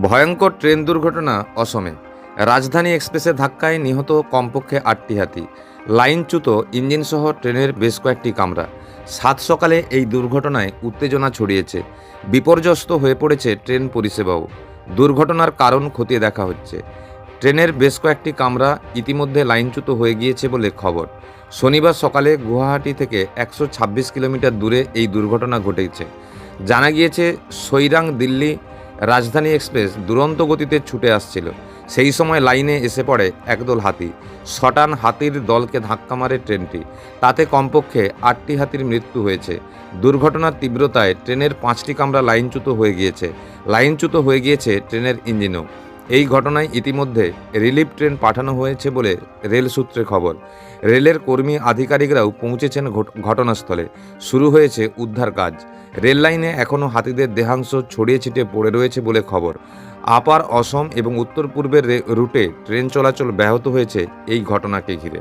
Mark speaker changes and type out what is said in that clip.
Speaker 1: ভয়ঙ্কর ট্রেন দুর্ঘটনা অসমে। রাজধানী এক্সপ্রেসের ধাক্কায় নিহত কমপক্ষে আটটি হাতি। লাইনচ্যুত ইঞ্জিনসহ ট্রেনের বেশ কয়েকটি কামরা। সাত সকালে এই দুর্ঘটনায় উত্তেজনা ছড়িয়েছে। বিপর্যস্ত হয়ে পড়েছে ট্রেন পরিষেবাও। দুর্ঘটনার কারণ খতিয়ে দেখা হচ্ছে। ট্রেনের বেশ কয়েকটি কামরা ইতিমধ্যে লাইনচ্যুত হয়ে গিয়েছে বলে খবর। শনিবার সকালে গুয়াহাটি থেকে একশো ছাব্বিশ কিলোমিটার দূরে এই দুর্ঘটনা ঘটেছে। জানা গিয়েছে, সৈরাং দিল্লি রাজধানী এক্সপ্রেস দুরন্ত গতিতে ছুটে আসছিল। সেই সময় লাইনে এসে পড়ে একদল হাতি। শটান হাতির দলকে ধাক্কা মারে ট্রেনটি। তাতে কমপক্ষে আটটি হাতির মৃত্যু হয়েছে। দুর্ঘটনার তীব্রতায় ট্রেনের পাঁচটি কামরা লাইনচ্যুত হয়ে গিয়েছে। লাইনচ্যুত হয়ে গিয়েছে ট্রেনের ইঞ্জিনও। এই ঘটনায় ইতিমধ্যে রিলিফ ট্রেন পাঠানো হয়েছে বলে রেল সূত্রে খবর। রেলের কর্মী আধিকারিকরাও পৌঁছেছেন ঘটনাস্থলে। শুরু হয়েছে উদ্ধার কাজ। রেল লাইনে এখনও হাতিদের দেহাংশ ছড়িয়ে ছিটে পড়ে রয়েছে বলে খবর। আপার অসম এবং উত্তর পূর্বের রুটে ট্রেন চলাচল ব্যাহত হয়েছে এই ঘটনাকে ঘিরে।